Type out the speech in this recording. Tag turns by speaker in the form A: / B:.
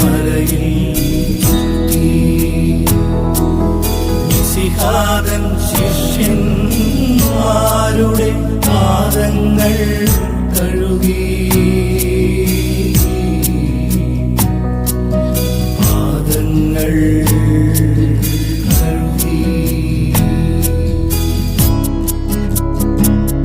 A: മലയിൽ നിസിഹാദൻ ശിഷ്യന്മാരുടെ പാദങ്ങൾ കഴുകി. പാദങ്ങൾ